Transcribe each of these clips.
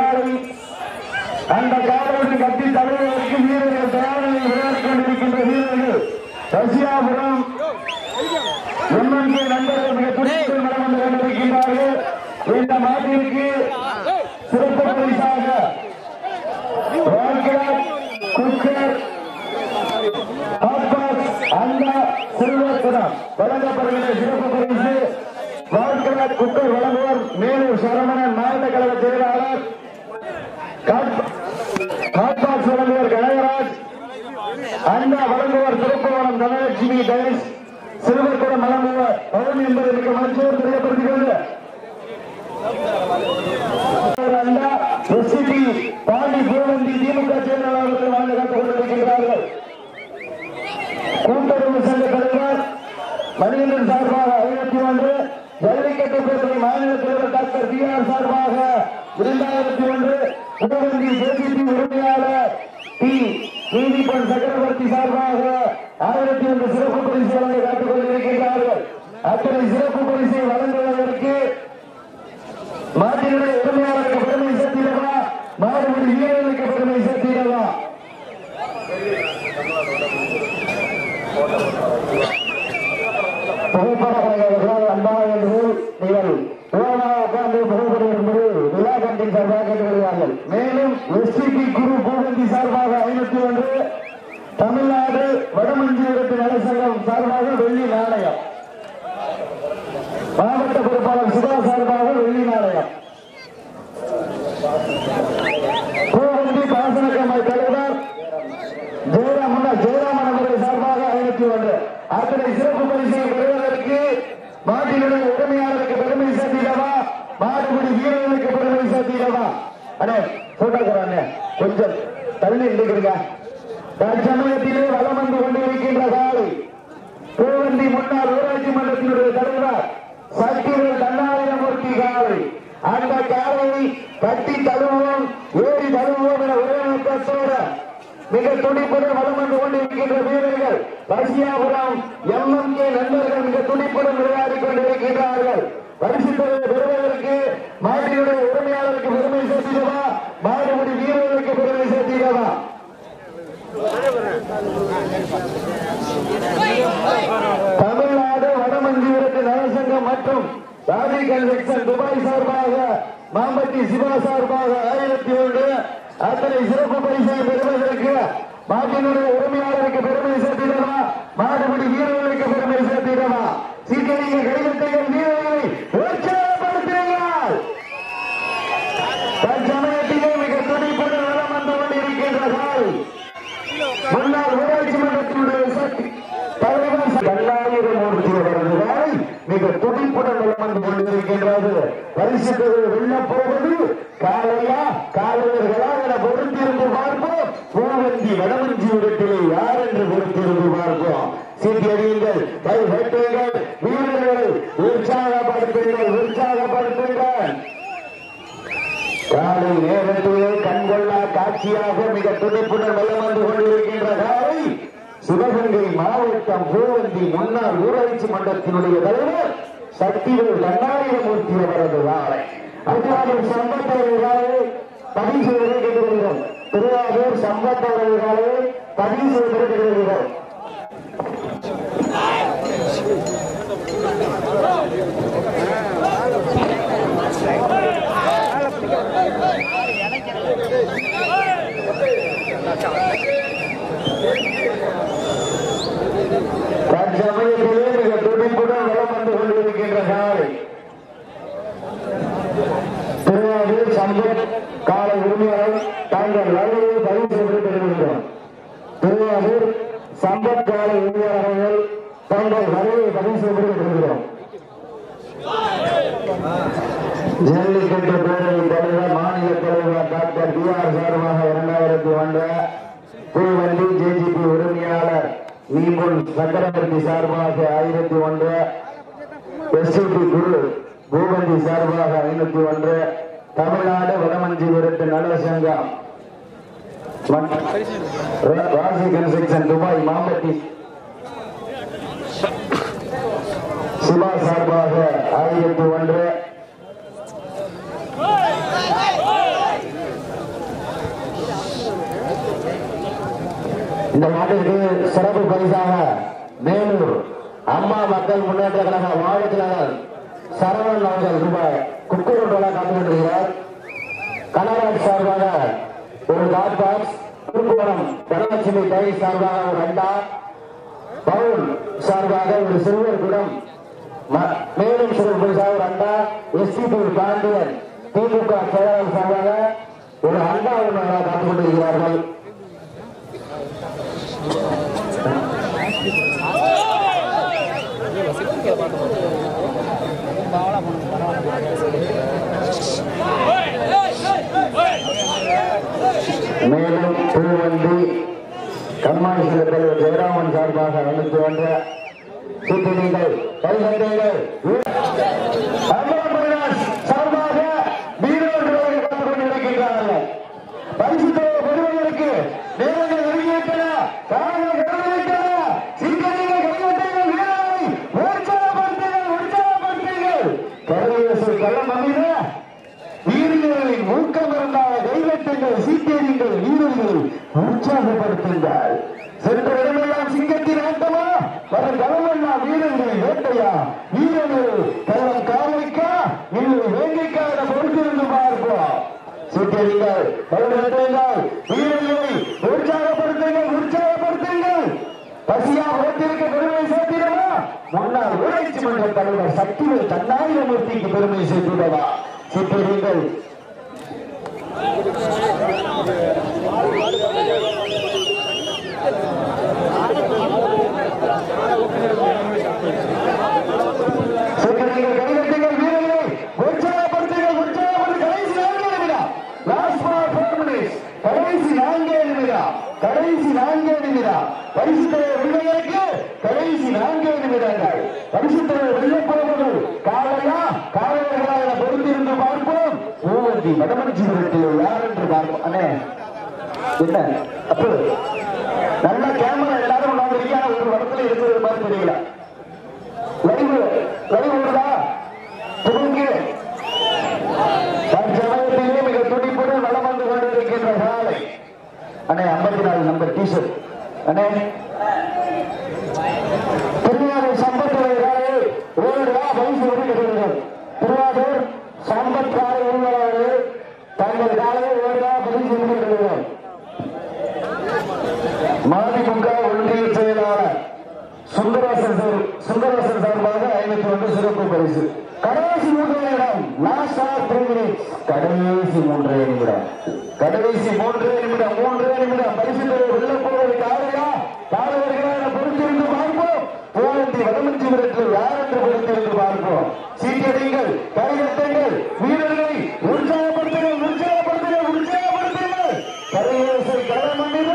காலை அந்த காலையை கட்டி தலைவருக்கு வீரர்கள் தயாரில் விளையாடிக் கொண்டிருக்கின்ற வீரர்கள் ரஷ்யாபுரம் எம்என்கே நண்பர்கள் மிக துடிப்புடன் மனம் வந்து கொண்டிருக்கின்றார்கள். இந்த மாட்டிற்கு சிறப்பு பரிசாக குக்கர் ஹாட்பாக்ஸ், அண்டா வழங்கப்படுகின்ற சிறப்பு பரிசு. வாழ்க்கை குக்கர் வழங்குவர். மேலூர் சரவணன் மாவட்ட கழக செயலாளர் ஹாட்பாக்ஸ் வழங்குவோர் கனகராஜ் அண்ணா வழங்குவோர் திருப்பவனம் கணேஷ் டைஸ் சிறுவர் குடம் வழங்குவோர் பவன் என்பதை மிக மனச்சோடு தெரியப்படுத்துகிறது எஸ்சிபி பாண்டி பூவந்தி திமுக செயலாளர்கள் வாழ்ந்து காத்துக் கொண்டிருக்கிறார்கள் கூட்டுறவு சங்க தலைவர் மணிகண்டன் சார்பாக ஐநூத்தி ஒன்று ஜல்லிக்கட்டு பேரவை மாநில தலைவர் டாக்டர் பி ஆர் சார்பாக இரண்டாயிரத்தி ஒன்று புதுவந்தி ஜேசிபி உரிமையாளர் டி நீதிபன் சக்கரவர்த்தி சார்பாக ஆயிரத்தி ஒன்று சிறப்பு பரிசு வழங்க காட்டுக் கொண்டிருக்கின்றார்கள் அத்தனை சிறப்பு பரிசை வழங்குவதற்கு மாட்டினுடைய உரிமையாளருக்கு பெருமை சேர்த்திடவா? மாடுபடி வீரர்களுக்கு பெருமை சேர்த்திடவா புகைப்படங்கள் அன்பாக என்று நீங்கள் ஓரமாக உட்கார்ந்து புகைப்படம் என்பது விழா கண்டின் சார்பாக கேட்டுக்கொள்வார்கள் மேலும் எஸ்டிபி குரு பூபந்தி சார்பாக ஐநூத்தி ஒன்று தமிழ்நாடு வடமஞ்சிபுரத்து நலசங்கம் சார்பாக வெள்ளி நாணயம் மாவட்ட பொறுப்பாளர் சுதா சார்பாக வெள்ளி நாணயம் கோவந்தி பாசன கம்மை தலைவர் ஜெயராமன் ஜெயராமன் அவர்கள் சார்பாக ஐநூத்தி ஒன்று. அத்தனை சிறப்பு பரிசை பெறுவதற்கு மாட்டினுடைய உரிமையாளருக்கு பெருமை சேர்த்திடவா? மாடுபிடி வீரர்களுக்கு பெருமை சேர்த்திடவா? அடே போட்டோக்கிறாங்க கொஞ்சம் தள்ளி இருக்கிறீங்க தற்சமயத்திலே வளம் வந்து கொண்டிருக்கின்ற சாலை கோவந்தி முன்னாள் ஊராட்சி மன்றத்தினுடைய தலைவர் சக்திவேல் தன்னாயிரமூர்த்தி காலை பார்வையை காலையை கட்டி தழுவோம் ஏறி தழுவோம் என ஒரே மிக துடிப்புடன் வளம் வந்து கொண்டிருக்கின்ற வீரர்கள் ரஷ்யாபுரம் எம்எம்கே நண்பர்கள் மிக துடிப்புடன் விளையாடி கொண்டிருக்கின்றார்கள். பரிசு பெறுவதற்கு மாட்டினுடைய உரிமையாளருக்கு பெருமை சேர்த்திடவா? மாடுபடி வீரர்களுக்கு பெருமை சேர்த்திடவா? தமிழ்நாடு வடமஞ்சிபுரத்து நலசங்கம் மற்றும் ராஜி கன்வெக்ஷன் துபாய் சார்பாக மாம்பட்டி சிவா சார்பாக ஆயிரத்தி ஒன்று. அத்தனை சிறப்பு பரிசை பெறுவதற்கு மாட்டினுடைய உரிமையாளருக்கு பெருமை சேர்த்திடவா? மாடுபிடி வீரர்களுக்கு பெருமை சேர்த்திடவா? சீக்கிரிய கடிதத்தையும் வீரர்களை உற்சாகப்படுத்துங்கள் தற்சமயத்திலே மிக துடிப்புடன் நலம் வந்து கொண்டிருக்கின்ற காலை முன்னாள் ஊராட்சி மன்றத்தினுடைய சக்தி தலைவர் கல்லாயிரம் மூர்த்தி அவரது வேலை மிக துடிப்புடன் நலம் இருக்கின்றது. கொண்டிருக்கின்றது உள்ள போவது காலையா காலையர்களா என பொறுத்திருந்து பார்ப்போம். பூவந்தி வடமஞ்சி இடத்திலே யார் என்று பொறுத்திருந்து பார்ப்போம். சீட்டியடியுங்கள் கை வெட்டுங்கள் வீரர்களை உற்சாகப்படுத்துங்கள் உற்சாகப்படுத்துங்கள். காலை நேரத்திலே கண்கொள்ளா காட்சியாக மிக துடிப்புடன் வலம் வந்து கொண்டிருக்கின்ற காலை சிவகங்கை மாவட்டம் பூவந்தி முன்னாள் ஊராட்சி மன்றத்தினுடைய தலைவர் சக்திகள் கண்ணாடிய மூர்த்தி அவரது நாளை திருவாரூர் சம்பத்தவர்கள் பதிவு செய்வதை கேட்டுக்கொள்கிறோம் திருவாரூர் சம்பத்தவர்கள் பதிவு செய்வதை கேட்டுக்கொள்கிறோம் Thank you மிக துடிப்புடன் வலம் வந்து கொண்டிருக்கின்ற காலை திருவாரூர் சம்பத் காலை உரிமையாளர் தாங்கள் வருகையை பதிவு செய்து தெரிவிக்கிறோம் திருவாரூர் சம்பத் காலை உரிமையாளர்கள் தாங்கள் பதிவு செய்யப்பட்டு தெரிவிக்கிறோம் ஜல்லிக்கட்டு பேரவை தலைவர் மாநில தலைவர் டாக்டர் பி ஆர் சார்பாக இரண்டாயிரத்தி ஒன்று பூவல்லி ஜேஜிபி உரிமையாளர் நீமுல் சக்கரவர்த்தி சார்பாக ஆயிரத்தி ஒன்று எஸ்டிபி குரு பூபந்தி சார்பாக ஐநூத்தி ஒன்று தமிழ்நாடு வடமஞ்சிபுரத்து நல சங்கம். ராசி கன்ஸ்ட்ரக்ஷன் துபாய் மாம்பட்டி. சிவா சார்பாக ஆயிரத்தி ஒன்று. இந்த நாட்டிற்கு சிறப்பு பரிசாக வேலூர் அம்மா மக்கள் முன்னேற்ற கழக வாழ்க்கையாளர் சரவணன் அவர்கள் ரூபாய் குக்கர் டோலா காத்துக்கொண்டிருக்கிறார். கனராஜ் சார்பாக ஒரு டாட் பாக்ஸ் திருக்கோணம் தனலட்சுமி டை சார்பாக ஒரு அண்டா பவுல் சார்பாக ஒரு சிறுவர் குடம் மேலும் சிறப்பு பரிசாக ஒரு அண்டா எஸ்டிபி பாண்டியன் திமுக செயலாளர் சார்பாக ஒரு அண்டா ஒன்று காத்துக் கொண்டிருக்கிறார்கள். மேலும் திருவந்தி கம்மாய் சில தலைவர் ஜெயராமன் சார்பாக அமைத்து வந்த சீட்டினீங்கள் கைகட்டீங்கள் சார்பாக வீரர்களை கற்றுக் கொண்டிருக்கின்றார்கள் பரிசுத்தோடு பெறுவதற்கு நேரங்கள் நெருங்கிவிட்டன காலங்கள் கடந்துவிட்டன. சீக்கிரங்கள் கைகட்டுங்கள் வீரரை உற்சாகப்படுத்துங்கள் உற்சாகப்படுத்துங்கள். கருவேசு கள்ளம் அமித வீரர்களின் ஊக்கம் இருந்தால் கைவெட்டுங்கள் சீட்டேறிங்கள் வீரர்களை உற்சாகப்படுத்துங்கள் சென்ற இடமெல்லாம் சிங்கத்தின் ஆட்டமா வரும் களமெல்லாம் வீரர்களின் வேட்டையா வீரர்கள் களம் காவலிக்கா இல்லை வேங்கைக்கா என பொறுத்திருந்து பார்ப்போம் சீட்டேறிங்கள் கைவெட்டுங்கள் வீரர்களை உற்சாகப்படுத்துங்கள் உற்சாகப்படுத்துங்கள். பசியா ஓட்டிருக்க பெருமை சேர்த்திடவா? முன்னாள் ஊராட்சி மன்ற தலைவர் சக்திவேல் தன்னாயிரமூர்த்திக்கு பெருமை சேர்த்திடவா? சித்தரிங்கள் சித்தரிங்கள் கைகட்டுங்கள் வீரர்களை உற்சாகப்படுத்துங்கள் உற்சாகப்படுத்து கடைசி நான்கே நிமிடம் லாஸ்ட் ஃபார் ஃபோர் மினிட்ஸ் கடைசி நான்கே நிமிடம் கடைசி நான்கே நிமிடம் பரிசு தலைவர் விடுவதற்கு கடைசி நான்கே நிமிடங்கள். பரிசு தலைவர் வெள்ளப் காலையா காலையர்களா என பொறுத்திருந்து பார்ப்போம். பூவந்தி வடமஞ்சி யார் என்று பார்ப்போம். அண்ணே என்ன? அப்போ நல்ல கேமரா எல்லாரும் நான் வெளியான ஒரு இடத்துல இருக்கிறது மாதிரி தெரியல. லைவ் லைவ் ஓடுதா துவங்கி தற்சமயத்திலே மிக துடிப்புடன் வளம் வந்து கொண்டிருக்கின்ற காலை அண்ணே ஐம்பத்தி நாலு நம்பர் டிஷர்ட் அண்ணே. திருவாரூர் சம்பத்துடைய ஒரு ஓடுதா பரிசு ஒதுக்கிறது திருவாரூர் சம்பத் காலை உருவாளர்கள் தங்கள் காலையை ஒரு ஓடுதா பரிசு ஒதுக்கிறது மதிமுக ஒன்றிய செயலாளர் சுந்தரேசன் சார் சுந்தரேசன் சார்பாக ஐநூத்தி ஒன்று சிறப்பு பரிசு. கடைசி மூன்றே நிமிடம் லாஸ்ட் ஆர் த்ரீ மினிட்ஸ் கடைசி மூன்றே நிமிடம் கடைசி மூன்றே நிமிடம் மூன்றே நிமிடம். பரிசு வெள்ள போவது காலையா காலையர்களா என பொறுத்திருந்து பார்ப்போம். போலந்தி வடமஞ்சி விரட்டில் யார் என்று பொறுத்திருந்து பார்ப்போம் சீட்டடிங்கள் கைகட்டுங்கள் வீரர்களை உற்சாகப்படுத்துங்கள் உற்சாகப்படுத்துங்கள் உற்சாகப்படுத்துங்கள் கரையோசை களமண்ணில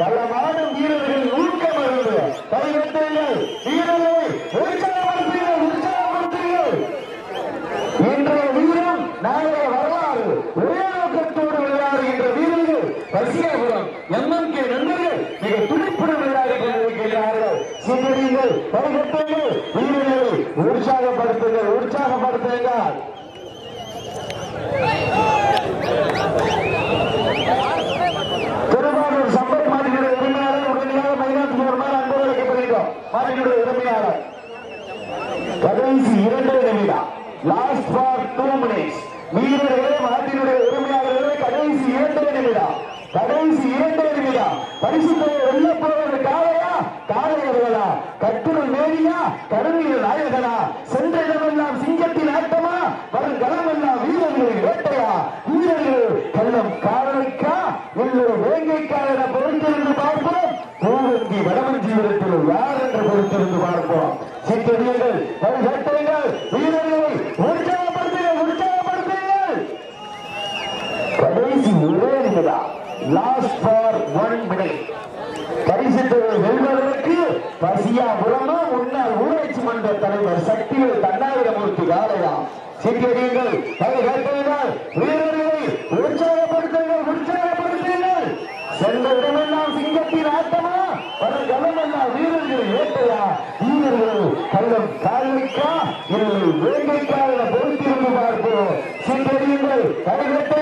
களமாடும் வீரர்கள் ஊக்கம் அருந்து கைகட்டுங்கள் வீரர்களை உற்சாகப்படுத்துங்கள் உற்சாகப்படுத்துங்கள் இன்றைய வீரம் நாளைய வரலாறு ஒரே நோக்கத்தோடு விளையாடுகின்ற வீரர்கள் ரசிகாபுரம் எம்எம்கே நண்பர்கள் மிக துடிப்புடன் விளையாடி கொண்டிருக்கிறார்கள் சிந்தனைகள் வீரர்களை உற்சாகப்படுத்துங்கள் உற்சாகப்படுத்துங்கள் திருவாரூர் சம்பத் மாட்டினுடைய உரிமையாளர் உடனடியாக மைதானத்துக்கு வருமாறு அன்பு அழைக்கப்படுகிறோம் மாட்டினுடைய உரிமையாளர் கடைசி இரண்டு நிமிடம் லாஸ்ட் ஃபார் டூ மினிட்ஸ் வீரர்களே மாட்டினுடைய உரிமையாளர்களே கடைசி இரண்டு நிமிடம் கடைசி இரண்டு நிமிடம் பரிசுத்தை வெல்ல போவது காளையா காளையர்களா கட்டுரை கருணையில் நாயகனா சென்ற இடமெல்லாம் சிங்கத்தின் ஆட்டமா வரும் களமெல்லாம் வீரர்களின் வேட்டையா? வீரர்கள் கள்ளம் காரணிக்கா? இல்லை வேங்கைக்கா என பொறுத்திருந்து பார்ப்போம். பூவந்தி வடமஞ்சி விடத்தில் யார் என்று பொறுத்திருந்து பார்ப்போம். சித்தடியர்கள் பசியா பசியாபுரமா முன்னாள் ஊராட்சி மன்ற தலைவர் சக்திவேல் தண்டாயிரமூர்த்தி காலையா? சீக்கிரங்கள் கைகள் வீரர்களை உற்சாகப்படுத்துங்கள் உற்சாகப்படுத்துங்கள். சென்ற இடமெல்லாம் சிங்கத்தின் ஆட்டமா? வரும் கவனமெல்லாம் வீரர்கள் ஏட்டையா? வீரர்கள் கள்ளம் கால்விக்கா? இல்லை வேங்கைக்கா என பொறுத்திருந்து பார்க்கிறோம் சீக்கிரங்கள் கைகட்ட